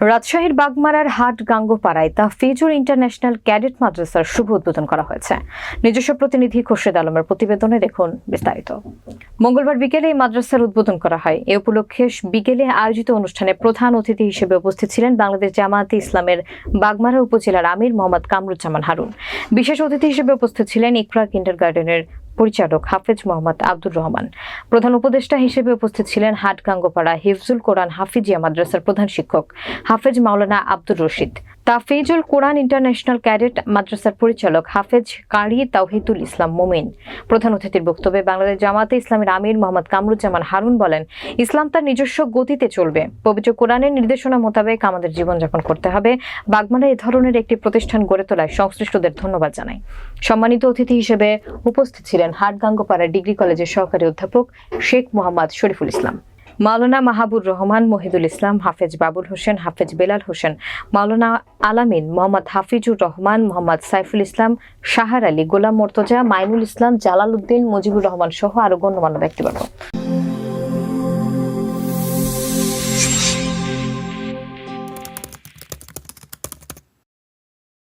রাজশাহীর বাগমারার হাট গাঙ্গোপাড়ায় তাফিজুর international cadet মাদ্রাসার শুভ উদ্বোধন করা হয়েছে। নিজস্ব প্রতিনিধি খোরশেদ আলমের প্রতিবেদনে দেখুন বিস্তারিত। মঙ্গলবার বিকেলে এই মাদ্রাসার উদ্বোধন করা হয়। এ উপলক্ষে বিকেলে আয়োজিত অনুষ্ঠানে প্রধান অতিথি হিসেবে উপস্থিত ছিলেন বাংলাদেশ জামায়াতে ইসলামের বাগমারা উপজেলার আমির মোহাম্মদ কামরুজ্জামান হারুন। বিশেষ অতিথি হিসেবে উপস্থিত ছিলেন ইকরা কিন্ডার গার্ডেনের পরিচালক হাফেজ মোহাম্মদ আব্দুর রহমান। প্রধান উপদেষ্টা হিসেবে উপস্থিত ছিলেন হাটগাঙ্গোপাড়া হিফজুল কোরআন হাফিজিয়া মাদ্রাসার প্রধান শিক্ষক হাফেজ মাওলানা আব্দুর রশিদ। তাফিজুল কোরআন ইন্টারন্যাশনাল ক্যাডেট মাদ্রাসার পরিচালক হাফেজ কারি তাওহিদুল ইসলাম মোমিন। প্রধান অতিথির বক্তব্যে বাংলাদেশ জামাতে ইসলামের আমির মোহাম্মদ কামরুজ্জামান হারুন বলেন, ইসলাম তার নিজস্ব গতিতে চলবে। পবিত্র কোরআনের নির্দেশনা মোতাবেক আমাদের জীবনযাপন করতে হবে। বাগমারা এ ধরনের একটি প্রতিষ্ঠান গড়ে তোলায় সংশ্লিষ্টদের ধন্যবাদ জানাই। সম্মানিত অতিথি হিসেবে উপস্থিত ছিলেন হাটগাঙ্গপাড়া ডিগ্রি কলেজের সহকারী অধ্যাপক শেখ মোহাম্মদ শরীফুল ইসলাম। মাওলানা মাহাবুর রহমান মহিদুল ইসলাম, হাফেজ বাবুল হোসেন, হাফেজ বেলাল হোসেন, মাওলানা আলামিন মোহাম্মদ হাফিজুর রহমান, মোহাম্মদ সাইফুল ইসলাম, শাহার আলী, গোলাম মর্তজা, মাইনুল ইসলাম জালাল উদ্দিন মুজিবুর রহমান সহ আরও গণ্যমান্য ব্যক্তিবর্গ।